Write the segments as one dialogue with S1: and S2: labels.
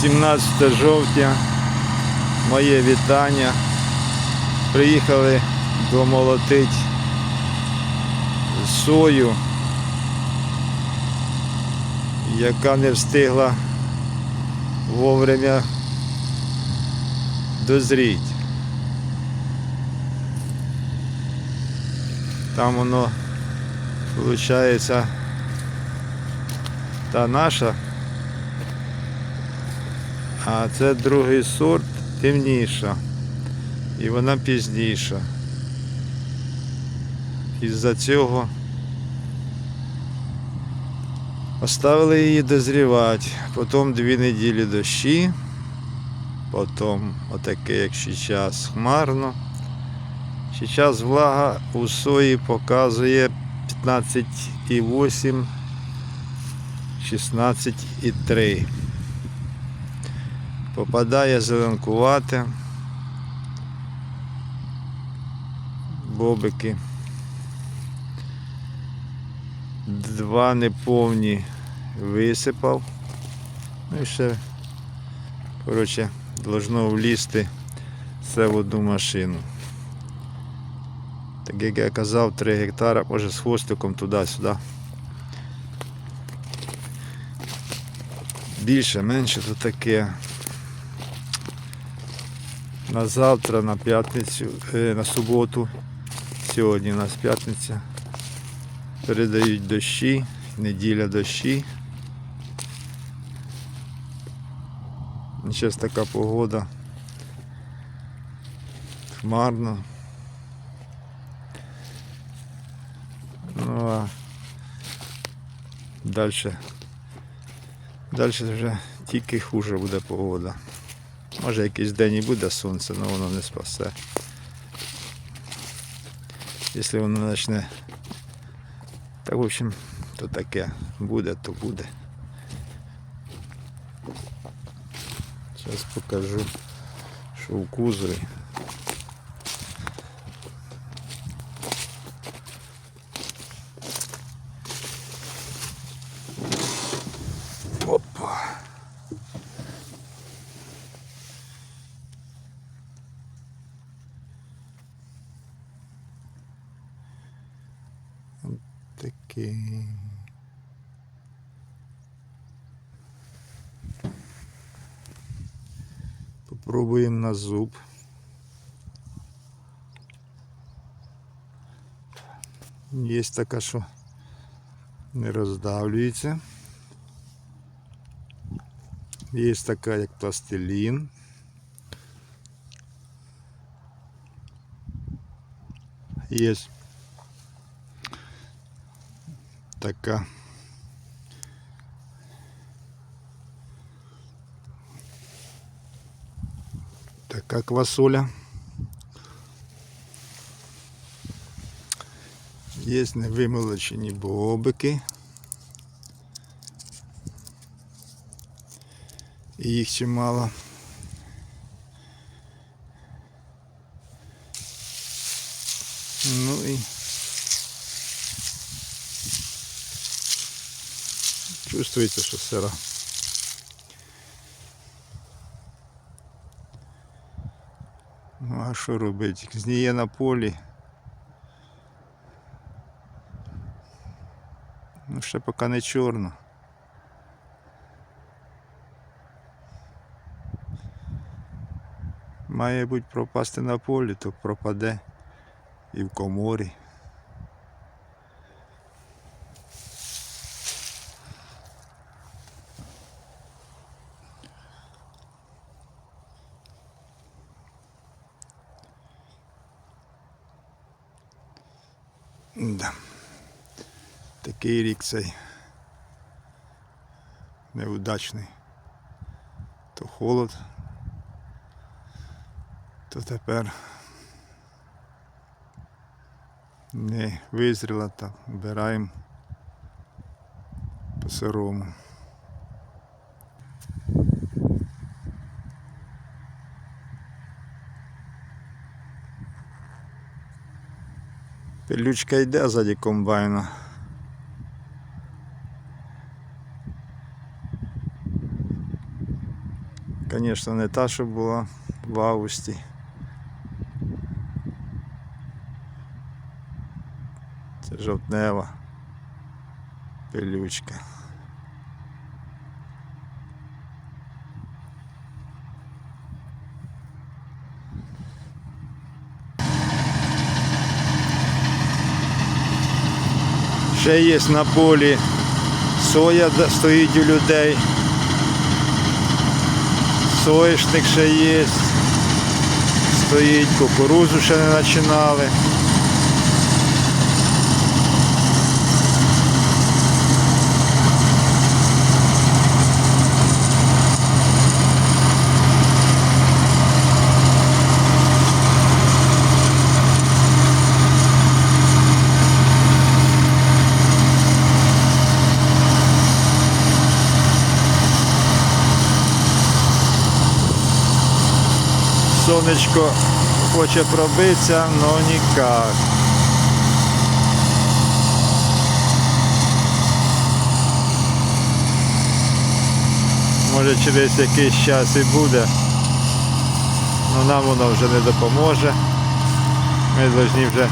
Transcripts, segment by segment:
S1: 17 жовтня. Моє вітання. Приїхали домолотити сою, яка не встигла вовремя дозріти. Там воно виходить та наша, а це другий сорт темніша. І вона пізніша. Із-за цього оставили її дозрівати. Потім дві неділі дощі, потім отаке, як зараз, хмарно. Зараз влага у сої показує 15,8, 16,3. Попадає зеленкувате. Бобики. Два неповні висипав. Ну і ще, коротше, должно влізти все в одну машину. Так як я казав, 3 гектара, може з хвостиком туди-сюди. Більше, менше то таке. На завтра, на п'ятницю, е, на суботу. Сьогодні у нас п'ятниця. Передають дощі, неділя дощі. Зараз така погода. Хмарно. Ну а далі. Далі вже тільки хуже буде погода. Може якийсь день і буде сонце, але воно не спасе. Якщо воно почне. Так, в общем, то таке. Буде, то буде. Зараз покажу, що в кузові. Такий. Попробуємо на зуб. Є така, що не роздавлюється. Є така, як пластилін. Є така. Така квасоля. Є невимолочені бобики. І їх чимало. Ну і Чувствується, що сира. Ну а що робити? Зніє на полі. Ну ще поки не чорно. Має бути пропасти на полі, то пропаде і в коморі. Да. Такий рік цей неудачний. То холод, то тепер не визріла, так вбираємо по сирому. Пилючка йде ззаді комбайна. Звісно, не та, що була в августі. Це жовтнева пилючка. Ще є на полі соя стоїть у людей. Соєшник ще є. Стоїть, кукурузу ще не починали. Сонечко хоче пробитися, но ніяк. Може через якийсь час і буде. але нам воно вже не допоможе. Ми повинні вже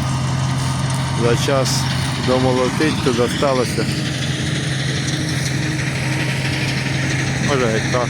S1: за час домолотити, тут залишилося. Може гектар.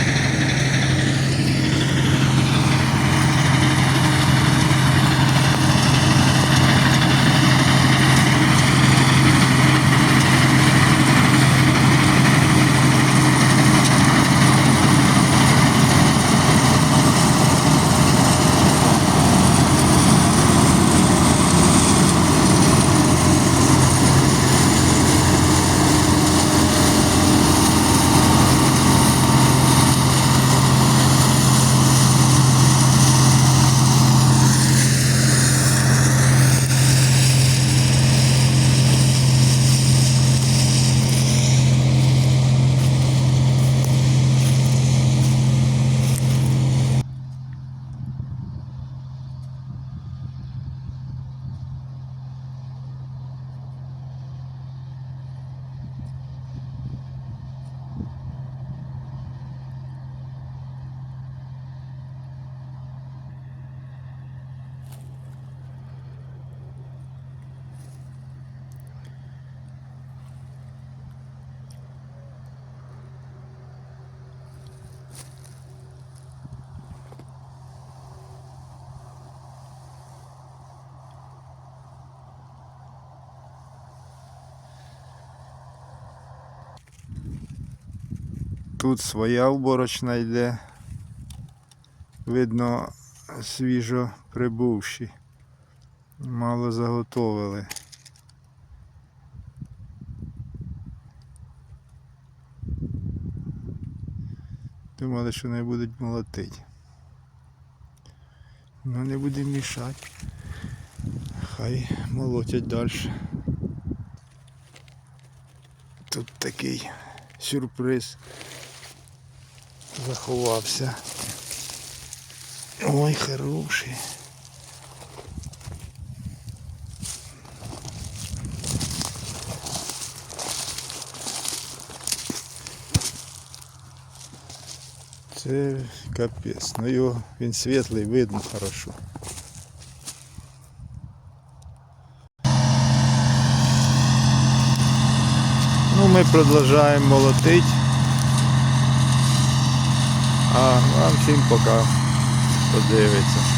S1: Тут своя уборочна йде. Видно, свіжо прибувші. Мало заготовили. Думали, що не будуть молотити. Ну не будемо мішати. Хай молотять далі. Тут такий сюрприз заховався. Ой, хороший. Це капець. Ну його він світлий, видно хорошо. Ну, ми продовжуємо молотити. А вам всім пока. Подивиться.